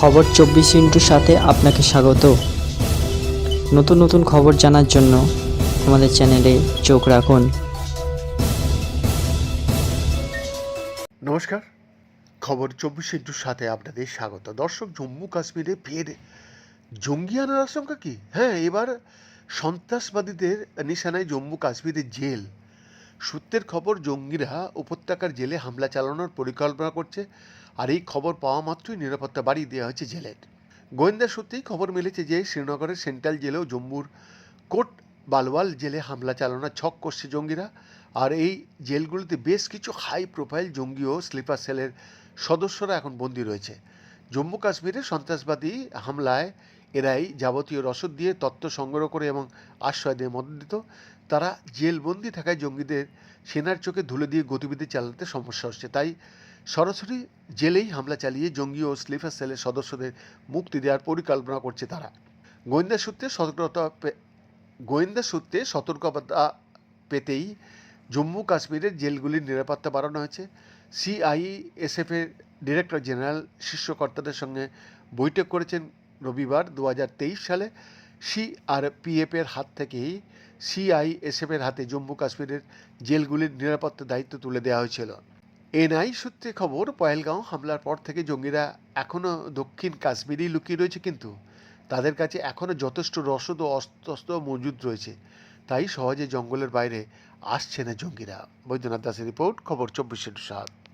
খবর চব্বিশ ইন্টুর সাথে আপনাকে স্বাগত। নতুন নতুন খবর জানার জন্য আমাদের চ্যানেলে চোখ রাখুন। নমস্কার। খবর চব্বিশ ইন্টুর সাথে আপনাদের স্বাগত। দর্শক, জম্মু কাশ্মীরে ফের জঙ্গি আনার আশঙ্কা কি? হ্যাঁ এবার সন্ত্রাসবাদীদের নিশানায় জম্মু কাশ্মীরের জেল। সূত্রের খবর, জঙ্গিরা উপত্যকার জেলে হামলা চালানোর পরিকল্পনা করছে আর এই খবর পাওয়া মাত্রই নিরাপত্তা বাড়িয়ে দেওয়া হয়েছে জেলের গোয়েন্দা সূত্রেই খবর মিলেছে যে শ্রীনগরের সেন্ট্রাল জেলেও জম্মুর কোট বালওয়াল জেলে হামলা চালানোর ছক করছে জঙ্গিরা আর এই জেলগুলিতে বেশ কিছু হাই প্রোফাইল জঙ্গি ও স্লিপার সেলের সদস্যরা এখন বন্দী রয়েছে। জম্মু কাশ্মীরে সন্ত্রাসবাদী হামলায় এরাই যাবতীয় রসদ দিয়ে তথ্য সংগ্রহ করে এবং আশ্রয় দিয়ে মদত দিত। তারা জেলবন্দি থাকায় জঙ্গিদের সেনার চোখে ধুলে দিয়ে গতিবিধি চালাতে সমস্যা হচ্ছে। তাই সরাসরি জেলেই হামলা চালিয়ে জঙ্গি ও স্লিপার সেলের সদস্যদের মুক্তি দেওয়ার পরিকল্পনা করছে তারা। গোয়েন্দা সূত্রে সতর্কতা গোয়েন্দা সূত্রে সতর্কতা পেতেই জম্মু কাশ্মীরের জেলগুলির নিরাপত্তা বাড়ানো হয়েছে। সিআইএসএফের ডিরেক্টর জেনারেল শীর্ষকর্তাদের সঙ্গে বৈঠক করেছেন রবিবার দু হাজার তেইশ সালে। সিআরপিএফের হাত থেকেই সিআইএসএফের হাতে জম্মু কাশ্মীরের জেলগুলির নিরাপত্তা দায়িত্ব তুলে দেওয়া হয়েছিল। এনআই সূত্রে খবর পয়েলগাঁও হামলার পর থেকে জঙ্গিরা এখনও দক্ষিণ কাশ্মীরেই লুকিয়ে রয়েছে কিন্তু তাদের কাছে এখনও যথেষ্ট রসদ ও অস্ত্র মজুদ রয়েছে। তাই সহজে জঙ্গলের বাইরে আসছে না জঙ্গিরা। বৈদ্যনাথ দাসের রিপোর্ট, খবর চব্বিশে সাত।